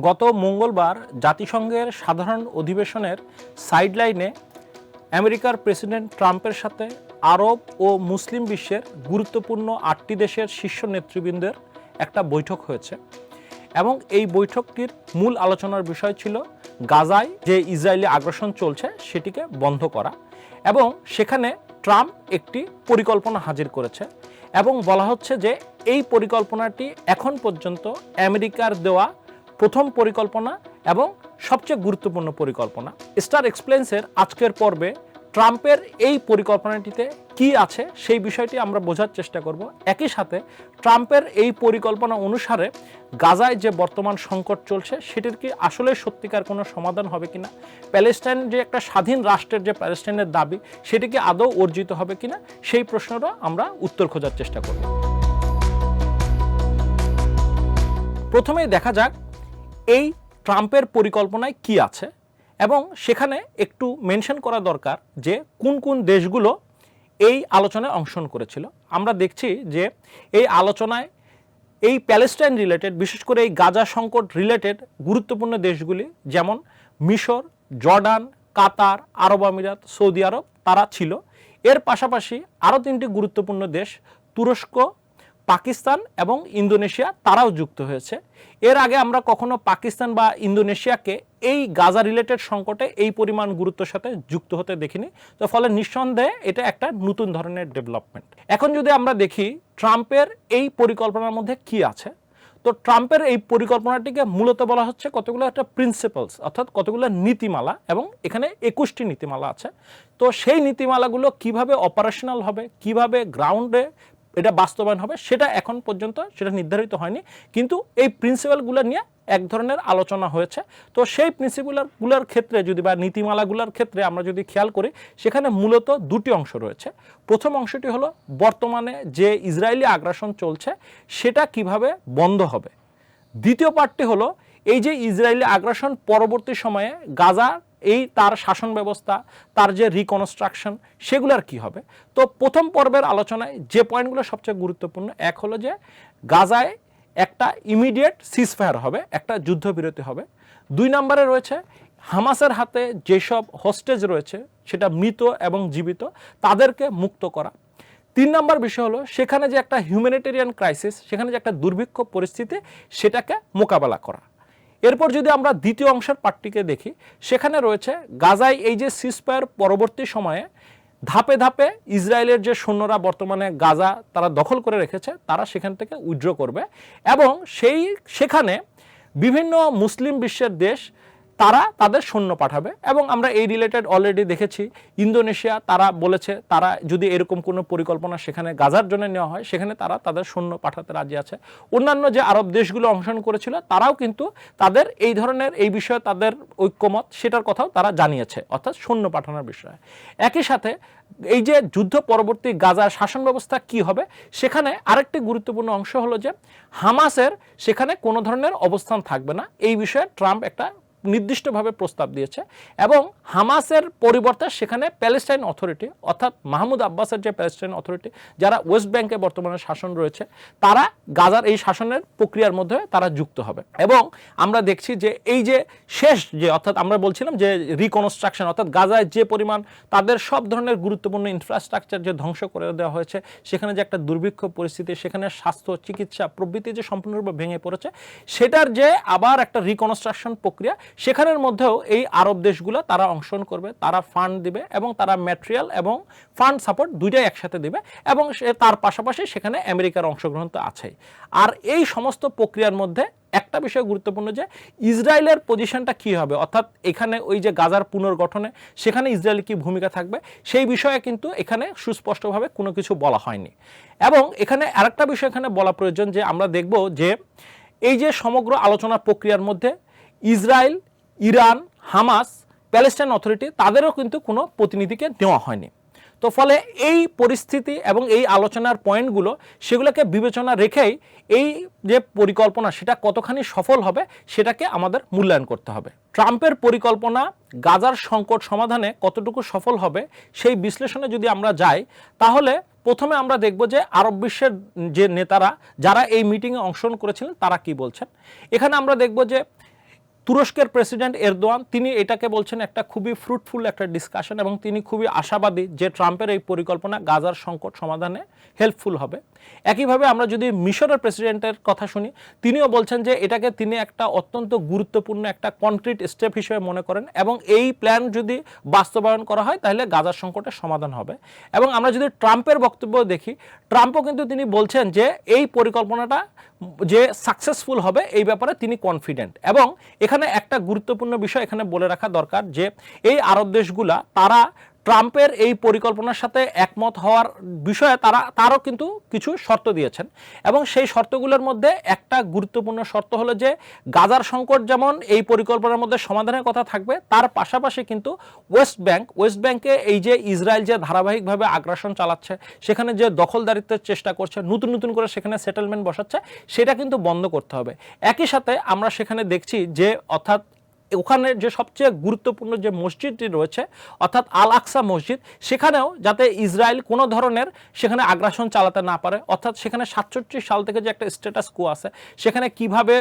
গত মঙ্গলবার জাতিসংঘের সাধারণ অধিবেশনের সাইডলাইনে আমেরিকার প্রেসিডেন্ট ট্রাম্পের সাথে আরব ও মুসলিম বিশ্বের গুরুত্বপূর্ণ আটটি দেশের শীর্ষ নেতৃবৃন্দের একটা বৈঠক হয়েছে। এবং এই বৈঠকটির মূল আলোচনার বিষয় ছিল গাজায় যে ইসরায়েলি আগ্রাসন চলছে সেটিকে বন্ধ করা এবং সেখানে ট্রাম্প একটি পরিকল্পনা হাজির করেছে এবং বলা হচ্ছে যে এই পরিকল্পনাটি এখন পর্যন্ত আমেরিকার দেওয়া প্রথম পরিকল্পনা এবং সবচেয়ে গুরুত্বপূর্ণ পরিকল্পনা। স্টার এক্সপ্লেন্সের আজকের পর্বে ট্রাম্পের এই পরিকল্পনাটিতে কি আছে সেই বিষয়টি আমরা বোঝার চেষ্টা করব। একই সাথে ট্রাম্পের এই পরিকল্পনা অনুসারে গাজায় যে বর্তমান সংকট চলছে, সেটির কি আসলে সত্যিকার কোনো সমাধান হবে কিনা? প্যালেস্টাইন যে একটা স্বাধীন রাষ্ট্রের যে প্যালেস্টাইনের দাবি, সেটি কি আদৌ অর্জিত হবে কিনা? সেই প্রশ্নেরও আমরা উত্তর খোঁজার চেষ্টা করব। প্রথমেই দেখা যাক এই ট্রাম্পের পরিকল্পনায় কি আছে? এবং সেখানে একটু মেনশন করা দরকার যে কোন কোন দেশগুলো এই আলোচনায় অংশগ্রহণ করেছিল। আমরা দেখছি যে এই আলোচনায় এই প্যালেস্টাইন রিলেটেড বিশেষ করে এই গাজা সংকট রিলেটেড গুরুত্বপূর্ণ দেশগুলি যেমন মিশর, জর্ডান, কাতার, আরব আমিরাত, সৌদি আরব, তারা ছিল। এর পাশাপাশি আরও তিনটি গুরুত্বপূর্ণ দেশ তুরস্ক পাকিস্তান এবং ইন্দোনেশিয়া তারাও যুক্ত হয়েছে। এর আগে আমরা কখনো পাকিস্তান বা ইন্দোনেশিয়াকে এই গাজা রিলেটেড সংকটে এই পরিমাণ গুরুত্বের সাথে যুক্ত হতে দেখিনি। তো ফলে নিঃসন্দেহে এটা একটা নতুন ধরনের ডেভেলপমেন্ট এখন যদি আমরা দেখি ট্রাম্পের এই পরিকল্পনার মধ্যে কি আছে, তো ট্রাম্পের এই পরিকল্পনাটিকে মূলত বলা হচ্ছে কতগুলো একটা প্রিন্সিপালস অর্থাৎ কতগুলো নীতিমালা এবং এখানে একুশটি নীতিমালা আছে। তো সেই নীতিমালাগুলো কীভাবে অপারেশনাল হবে, কীভাবে গ্রাউন্ডে এটা বাস্তবায়ন হবে, সেটা এখন পর্যন্ত সেটা নির্ধারিত হয়নি। কিন্তু এই প্রিন্সিপালগুলো নিয়ে এক ধরনের আলোচনা হয়েছে। তো সেই প্রিন্সিপালগুলোর ক্ষেত্রে যদি বা নীতিমালাগুলোর ক্ষেত্রে আমরা যদি খেয়াল করি, সেখানে মূলত দুটি অংশ রয়েছে। প্রথম অংশটি হলো, বর্তমানে যে ইসরায়েলি আগ্রাসন চলছে, সেটা কীভাবে বন্ধ হবে? দ্বিতীয় পার্টটি হলো, এই যে ইসরায়েলি আগ্রাসন পরবর্তী সময়ে গাজা এই তার শাসন ব্যবস্থা, তার যে রিকনস্ট্রাকশন সেগুলোর কি হবে? তো প্রথম পর্বের আলোচনায় যে পয়েন্টগুলো সবচেয়ে গুরুত্বপূর্ণ, এক হলো যে গাজায় একটা ইমিডিয়েট সিজফায়ার হবে, একটা যুদ্ধবিরতি হবে। দুই নম্বরে রয়েছে হামাসের হাতে যেসব হোস্টেজ রয়েছে, সেটা মৃত এবং জীবিত, তাদেরকে মুক্ত করা। তিন নম্বর বিষয় হলো সেখানে যে একটা হিউম্যানিটেরিয়ান ক্রাইসিস সেখানে যে একটা দুর্ভিক্ষ পরিস্থিতি, সেটাকে মোকাবেলা করা। এরপর যদি আমরা দ্বিতীয় অংশের পার্টটিকে দেখি, সেখানে রয়েছে গাজায় এই যে সিসপায়ার পরবর্তী সময়ে ধাপে ধাপে ইসরায়েলের যে সৈন্যরা বর্তমানে গাজা তারা দখল করে রেখেছে, তারা সেখান থেকে উইড্র করবে এবং সেই, সেখানে বিভিন্ন মুসলিম বিশ্বের দেশ তারা তাদের সৈন্য পাঠাবে এবং আমরা এই রিলেটেড অলরেডি দেখেছি। ইন্দোনেশিয়া, তারা বলেছে, তারা যদি এরকম কোনো পরিকল্পনা সেখানে গাজার জন্য নেওয়া হয়, সেখানে তারা তাদের সৈন্য পাঠাতে রাজি আছে। অন্যান্য যে আরব দেশগুলো অংশগ্রহণ করেছিল, তারাও কিন্তু তাদের এই ধরনের এই বিষয়ে তাদের ঐক্যমত, সেটার কথাও তারা জানিয়েছে, অর্থাৎ সৈন্য পাঠানোর বিষয়ে। একই সাথে এই যে যুদ্ধ পরবর্তী গাজার শাসন ব্যবস্থা কি হবে, সেখানে আরেকটি গুরুত্বপূর্ণ অংশ হলো যে, হামাসের সেখানে কোনো ধরনের অবস্থান থাকবে না। এই বিষয়ে ট্রাম্প একটা নির্দিষ্টভাবে প্রস্তাব দিয়েছে এবং হামাসের পরিবর্তে সেখানে প্যালেস্টাইন অথরিটি অর্থাৎ মাহমুদ আব্বাসের যে প্যালেস্টাইন অথরিটি, যারা ওয়েস্ট ব্যাংকে বর্তমানে শাসন রয়েছে, তারা গাজার এই শাসনের প্রক্রিয়ার মধ্যে তারা যুক্ত হবে। এবং আমরা দেখছি যে এই যে শেষ যে অর্থাৎ আমরা বলছিলাম যে রিকনস্ট্রাকশন অর্থাৎ গাজায় যে পরিমাণ তাদের সব ধরনের গুরুত্বপূর্ণ ইনফ্রাস্ট্রাকচার যে ধ্বংস করে দেওয়া হয়েছে, সেখানে যে একটা দুর্ভিক্ষ পরিস্থিতি, সেখানে স্বাস্থ্য, চিকিৎসা প্রভৃতি যে সম্পূর্ণরূপে ভেঙে পড়েছে, সেটার যে আবার একটা রিকনস্ট্রাকশন প্রক্রিয়া সেখানের মধ্যেও এই আরব দেশগুলো তারা অংশগ্রহণ করবে, তারা ফান্ড দিবে এবং তারা ম্যাটেরিয়াল এবং ফান্ড সাপোর্ট দুইটাই একসাথে দিবে এবং তার পাশাপাশি সেখানে আমেরিকার অংশগ্রহণ তো আছেই। আর এই সমস্ত প্রক্রিয়ার মধ্যে একটা বিষয় গুরুত্বপূর্ণ যে, ইসরায়েলের পজিশনটা কি হবে? অর্থাৎ এখানে ওই যে গাজার পুনর্গঠনে সেখানে ইসরায়েলের কি ভূমিকা থাকবে? সেই বিষয়ে কিন্তু এখানে সুস্পষ্টভাবে কোনো কিছু বলা হয়নি। এবং এখানে আরেকটা বিষয় এখানে বলা প্রয়োজন যে, আমরা দেখব যে, এই যে সমগ্র আলোচনা প্রক্রিয়ার মধ্যে Israel, Iran, Hamas, Palestine authority তাদেরও কিন্তু কোনো প্রতিনিধিকে নেওয়া হয়নি। তো ফলে এই পরিস্থিতি এবং এই আলোচনার পয়েন্টগুলো সেগুলোকে বিবেচনা রেখেই এই যে পরিকল্পনা সেটা কতখানি সফল হবে সেটাকে আমাদের মূল্যায়ন করতে হবে। ট্রাম্পের পরিকল্পনা গাজার সংকট সমাধানে কতটুকু সফল হবে সেই বিশ্লেষণে যদি আমরা যাই, তাহলে প্রথমে আমরা দেখব যে আরব বিশ্বের যে নেতারা, যারা এই মিটিংয়ে অংশগ্রহণ করেছিলেন, তারা কি বলছেন? এখানে আমরা দেখব যে তুরস্কের প্রেসিডেন্ট এরদোয়ান, তিনি এটাকে বলছেন একটা খুবই ফ্রুটফুল একটা ডিসকাশন এবং তিনি খুবই আশাবাদী যে ট্রাম্পের এই পরিকল্পনা গাজার সংকট সমাধানে হেল্পফুল হবে। একইভাবে আমরা যদি মিশরের প্রেসিডেন্টের কথা শুনি, তিনিও বলছেন যে এটাকে তিনি একটা অত্যন্ত গুরুত্বপূর্ণ একটা কনক্রিট স্টেপ হিসেবে মনে করেন এবং এই প্ল্যান যদি বাস্তবায়ন করা হয়, তাহলে গাজার সংকটের সমাধান হবে। এবং আমরা যদি ট্রাম্পের বক্তব্য দেখি, ট্রাম্পও কিন্তু তিনি বলছেন যে এই পরিকল্পনাটা যে সাকসেসফুল হবে এই ব্যাপারে তিনি কনফিডেন্ট এবং এখানে একটা গুরুত্বপূর্ণ বিষয় এখানে বলে রাখা দরকার যে এই আরব দেশগুলা তারা ট্রাম্পের এই পরিকল্পনার সাথে একমত হওয়ার বিষয়ে তারা, তারও কিন্তু কিছু শর্ত দিয়েছেন। এবং সেই শর্তগুলোর মধ্যে একটা গুরুত্বপূর্ণ শর্ত হলো যে, গাজার সংকট যেমন এই পরিকল্পনার মধ্যে সমাধানের কথা থাকবে, তার পাশাপাশি কিন্তু ওয়েস্ট ব্যাংক, ওয়েস্ট ব্যাংকে এই যে ইসরায়েল যে ধারাবাহিকভাবে আগ্রাসন চালাচ্ছে, সেখানে যে দখলদারিত্বের চেষ্টা করছে, নতুন নতুন করে সেখানে সেটেলমেন্ট বসাচ্ছে, সেটা কিন্তু বন্ধ করতে হবে। একই সাথে আমরা সেখানে দেখছি যে, অর্থাৎ ওখানে যে সবচেয়ে গুরুত্বপূর্ণ যে মসজিদটি রয়েছে, অর্থাৎ আল আকসা মসজিদ, সেখানেও যাতে ইসরায়েল কোনো ধরনের সেখানে আগ্রাসন চালাতে না পারে, অর্থাৎ সেখানে সাতষট্টি সাল থেকে যে একটা স্ট্যাটাস কো আছে, সেখানে কীভাবে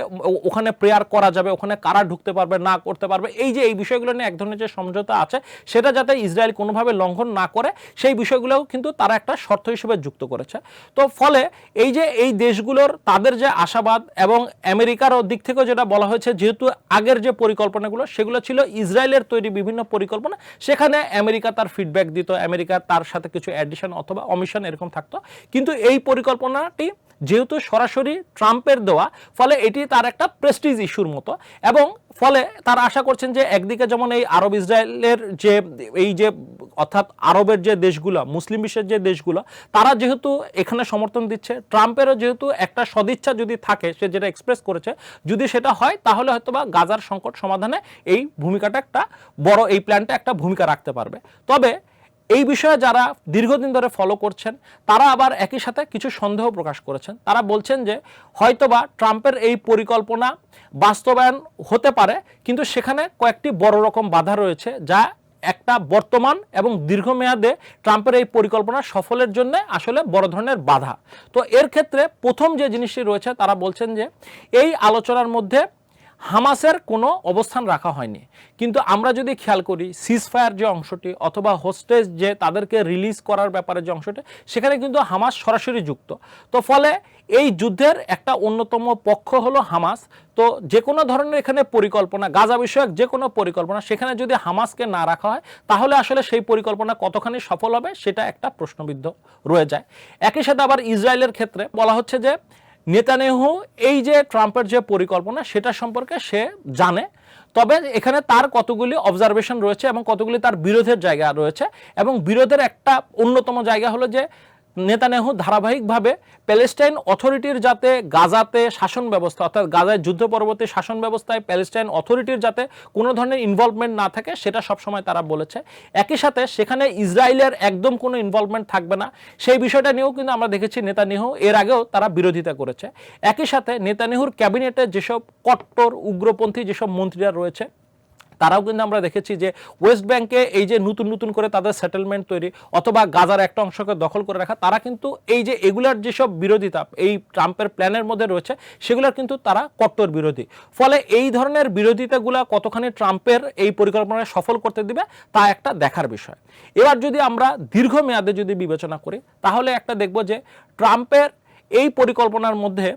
ওখানে প্রেয়ার করা যাবে, ওখানে কারা ঢুকতে পারবে, না করতে পারবে, এই যে, এই বিষয়গুলো নিয়ে এক ধরনের যে সমঝোতা আছে, সেটা যাতে ইসরায়েল কোনোভাবে লঙ্ঘন না করে, সেই বিষয়গুলোও কিন্তু তারা একটা শর্ত হিসেবে যুক্ত করেছে। তো ফলে এই যে, এই দেশগুলোর তাদের যে আশাবাদ এবং আমেরিকারও দিক থেকেও যেটা বলা হয়েছে, যেহেতু আগের যে পরিকল্পনাগুলো সেগুলো ছিল ইসরায়েলের তৈরি বিভিন্ন পরিকল্পনা। সেখানে আমেরিকা তার ফিডব্যাক দিত, আমেরিকা তার সাথে কিছু অ্যাডিশন অথবা অমিশন এরকম থাকতো। কিন্তু এই পরিকল্পনাটি যেহেতু সরাসরি ট্রাম্পের দেওয়া, ফলে এটি তার একটা প্রেস্টিজ ইস্যুর মতো এবং ফলে তারা আশা করছেন যে একদিকে যেমন এই আরব ইসরায়েলের যে, এই যে অর্থাৎ আরবের যে দেশগুলো, মুসলিম বিশ্বের যে দেশগুলো, তারা যেহেতু এখানে সমর্থন দিচ্ছে, ট্রাম্পেরও যেহেতু একটা সদিচ্ছা যদি থাকে, সে যেটা এক্সপ্রেস করেছে, যদি সেটা হয়, তাহলে হয়তোবা গাজার সংকট সমাধানে এই ভূমিকাটা একটা বড়, এই প্ল্যানটা একটা ভূমিকা রাখতে পারবে। তবে এই বিষয়ে যারা দীর্ঘদিন ধরে ফলো করছেন, তারা আবার একই সাথে কিছু সন্দেহ প্রকাশ করেছেন। তারা বলছেন যে, হয়তোবা ট্রাম্পের এই পরিকল্পনা বাস্তবায়ন হতে পারে, কিন্তু সেখানে কয়েকটি বড় রকম বাধা রয়েছে, যা একটা বর্তমান এবং দীর্ঘমেয়াদে ট্রাম্পের এই পরিকল্পনা সফলের জন্য আসলে বড় ধরনের বাধা। তো এর ক্ষেত্রে প্রথম যে জিনিসটি রয়েছে, তারা বলছেন যে, এই আলোচনার মধ্যে হামাসের কোনো অবস্থান রাখা হয়নি। কিন্তু আমরা যদি খেয়াল করি সিজফায়ার যে অংশটি অথবা হোস্টেজ যে তাদেরকে রিলিজ করার ব্যাপারে যে অংশটি, সেখানে কিন্তু হামাস সরাসরি যুক্ত। তো ফলে এই যুদ্ধের একটা অন্যতম পক্ষ হলো হামাস। তো যে কোনো ধরনের এখানে পরিকল্পনা, গাজা বিষয়ক যে কোনো পরিকল্পনা, সেখানে যদি হামাসকে না রাখা হয়, তাহলে আসলে সেই পরিকল্পনা কতখানি সফল হবে, সেটা একটা প্রশ্নবিদ্ধ রয়ে যায়। একই সাথে আবার ইসরায়েলের ক্ষেত্রে বলা হচ্ছে যে নেতানেহু এই যে ট্রাম্পের যে পরিকল্পনা, সেটা সম্পর্কে সে জানে। তবে এখানে তার কতগুলি অবজারভেশন রয়েছে এবং কতগুলি তার বিরোধের জায়গা রয়েছে এবং বিরোধের একটা অন্যতম জায়গা হলো যে নেতানেহু ধারাবাহিকভাবে প্যালেস্টাইন অথরিটির যাতে গাজাতে শাসন ব্যবস্থা, অর্থাৎ গাজায় যুদ্ধ পরবর্তী শাসন ব্যবস্থায় প্যালেস্টাইন অথরিটির যাতে কোনো ধরনের ইনভলভমেন্ট না থাকে, সেটা সবসময় তারা বলেছে। একই সাথে সেখানে ইসরায়েলের একদম কোনো ইনভলভমেন্ট থাকবে না। সেই বিষয়টা নিয়েও কিন্তু আমরা দেখেছি নেতানিহু এর আগেও তারা বিরোধিতা করেছে। একই সাথে নেতানিহুর ক্যাবিনেটে যেসব কট্টর, উগ্রপন্থী যেসব মন্ত্রীরা রয়েছে তারাও কিন্তু আমরা দেখেছি যে ওয়েস্ট ব্যাংকে এই যে নতুন নতুন করে তাদের সেটেলমেন্ট তৈরি অথবা গাজার একটা অংশকে দখল করে রাখা, তারা কিন্তু এই যে এগুলার যেসব বিরোধিতা, এই ট্রাম্পের প্ল্যানের মধ্যে রয়েছে, সেগুলোর কিন্তু তারা কট্টর বিরোধী। ফলে এই ধরনের বিরোধিতাগুলা কতখানি ট্রাম্পের এই পরিকল্পনায় সফল করতে দিবে, তা একটা দেখার বিষয়। এবার যদি আমরা দীর্ঘমেয়াদে যদি বিবেচনা করি, তাহলে একটা দেখব যে ট্রাম্পের এই পরিকল্পনার মধ্যে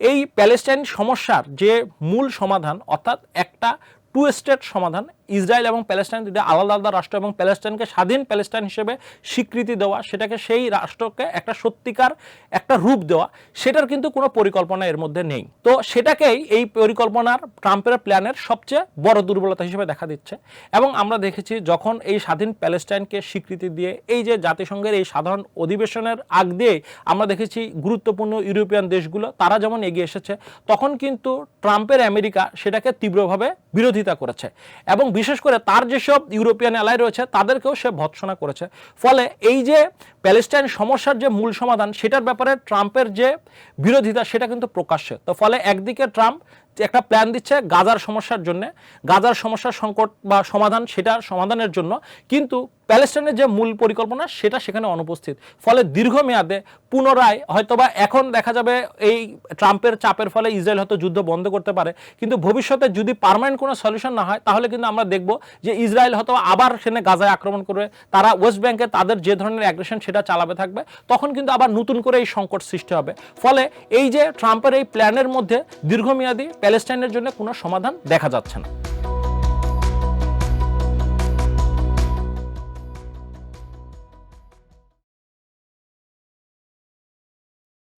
এই প্যালেস্টাইন সমস্যার যে মূল সমাধান, অর্থাৎ একটা টু স্টেট সমাধান, ইসরায়েল এবং প্যালেস্টাইন দুটি আলাদা আলাদা রাষ্ট্র এবং প্যালেস্টাইনকে স্বাধীন প্যালেস্টাইন হিসেবে স্বীকৃতি দেওয়া, সেটাকে সেই রাষ্ট্রকে একটা সত্যিকার একটা রূপ দেওয়া, সেটার কিন্তু কোনো পরিকল্পনা এর মধ্যে নেই। তো সেটাকেই এই পরিকল্পনার ট্রাম্পের প্ল্যানের সবচেয়ে বড় দুর্বলতা হিসেবে দেখা দিচ্ছে এবং আমরা দেখেছি যখন এই স্বাধীন প্যালেস্টাইনকে স্বীকৃতি দিয়ে এই যে জাতিসংঘের এই সাধারণ অধিবেশনের আগ দিয়ে আমরা দেখেছি গুরুত্বপূর্ণ ইউরোপিয়ান দেশগুলো, তারা যেমন এগিয়ে এসেছে, তখন কিন্তু ট্রাম্পের আমেরিকা সেটাকে তীব্রভাবে বিরোধিতা করেছে। এবং বিশেষ করে তার যেসব ইউরোপিয়ান এলাই রয়েছে, তাদেরকেও সে ভৎসনা করেছে। ফলে এই যে প্যালেস্টাইন সমস্যার যে মূল সমাধান, সেটার ব্যাপারে ট্রাম্পের যে বিরোধিতা, সেটা কিন্তু প্রকাশ্যে। তো ফলে একদিকে ট্রাম্প একটা প্ল্যান দিচ্ছে গাজার সমস্যার জন্য। গাজার সমস্যার সংকট বা সমাধান সেটা সমাধানের জন্য। কিন্তু প্যালেস্টাইনের যে মূল পরিকল্পনা সেটা সেখানে অনুপস্থিত। ফলে দীর্ঘমেয়াদে পুনরায় হয়তোবা এখন দেখা যাবে এই ট্রাম্পের চাপের ফলে ইসরায়েল হয়তো যুদ্ধ বন্ধ করতে পারে। কিন্তু ভবিষ্যতে যদি পার্মানেন্ট কোনো সলিউশন না হয়, তাহলে কিন্তু আমরা দেখব যে ইসরায়েল হয়তো আবার সেখানে গাজায় আক্রমণ করবে। তারা ওয়েস্ট ব্যাংকে তাদের যে ধরনের অ্যাগ্রেশন সেটা চালাবে থাকবে। তখন কিন্তু আবার নতুন করে এই সংকট সৃষ্টি হবে। ফলে এই যে ট্রাম্পের এই প্ল্যানের মধ্যে দীর্ঘমেয়াদী প্যালেস্টাইনের জন্য কোনো সমাধান দেখা যাচ্ছে না।